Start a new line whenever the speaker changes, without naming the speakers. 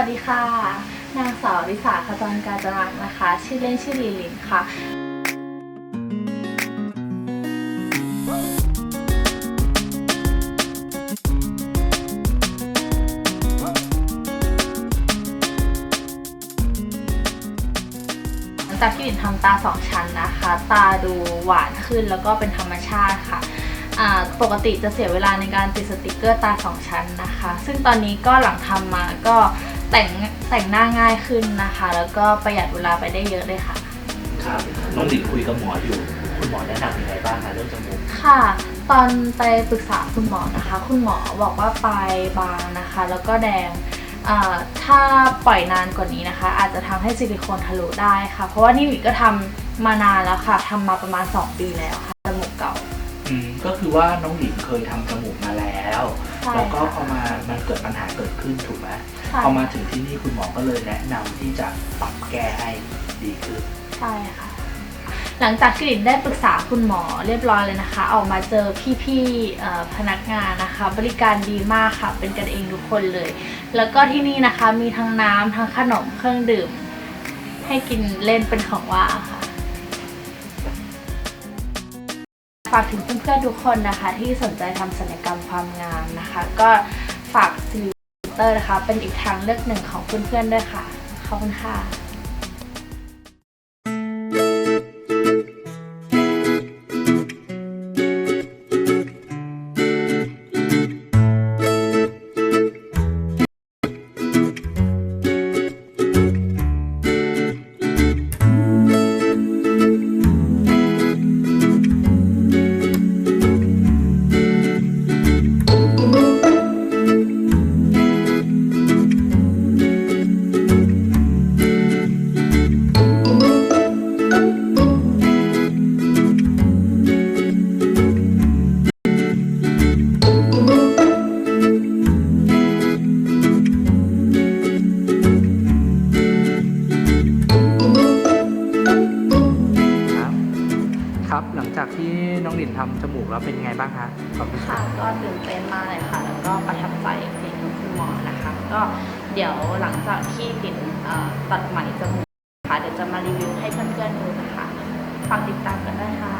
วัสดีค่ะ นางสาวริสาขจรกาญจนักนะคะ ชื่อเล่นชื่อลีลินค่ะหลังจากที่ลินทำตาสองชั้นนะคะ ตาดูหวานขึ้นแล้วก็เป็นธรรมชาติค่ะปกติจะเสียเวลาในการติดสติกเกอร์ตาสองชั้นนะคะ ซึ่งตอนนี้ก็หลังทำมาก็ แต่งแต่งหน้าง่ายขึ้นนะคะ แล้วก็ประหยัดเวลาไปได้เยอะเลยค่ะ
ครับน้องหลินคุยกับหมออยู่ คุณหมอแนะนำยังไงบ้างคะเรื่องจมูก
ค่ะ ตอนไปปรึกษาคุณหมอนะคะ คุณหมอบอกว่าปลายบางนะคะ แล้วก็แดงอ่าถ้าปล่อยนานกว่านี้นะคะ อาจจะทำให้ซิลิโคนทะลุได้ค่ะ เพราะว่านี่หวิก็ทำมานานแล้วค่ะทำมาประมาณ 2 ปีแล้วค่ะจมูกเก่า
อืมก็คือว่าน้องหลินเคยทำจมูกมาแล้ว
ใช่
แล้วก็
ค่ะ
พอมามันเกิดปัญหาเกิดขึ้นถูกไหม
ใช่
พอมาถึงที่นี่คุณหมอก็เลยแนะนำที่จะปรับแก้ให้ดีขึ้น
ใช่ค่ะ หลังจากที่หลินได้ปรึกษาคุณหมอเรียบร้อยเลยนะคะ ออกมาเจอพี่ๆเอ่อพนักงานนะคะ บริการดีมากค่ะ เป็นกันเองทุกคนเลย แล้วก็ที่นี่นะคะมีทั้งน้ำทั้งขนมเครื่องดื่ม ให้กินเล่นเป็นของว่างค่ะ ฝากถึงเพื่อนๆทุกคนนะคะ ที่สนใจทำศัลยกรรมความงามนะคะ ก็ฝากซิลิเตอร์นะคะ เป็นอีกทางเลือกหนึ่งของเพื่อนๆด้วยค่ะ ขอบคุณค่ะ
ครับ หลังจากที่น้องหลินทำจมูกแล้วเป็นไงบ้างคะความรู้สึก
ค่ะก็ตื่นเต้นมากเลยค่ะ แล้วก็ประทับใจฝีมือคุณหมอนะคะ ก็เดี๋ยวหลังจากที่ปิ่นเอ่อตัดไหมจมูกค่ะเดี๋ยวจะมารีวิวให้เพื่อนๆดูนะคะฝากติดตามกันด้วยค่ะ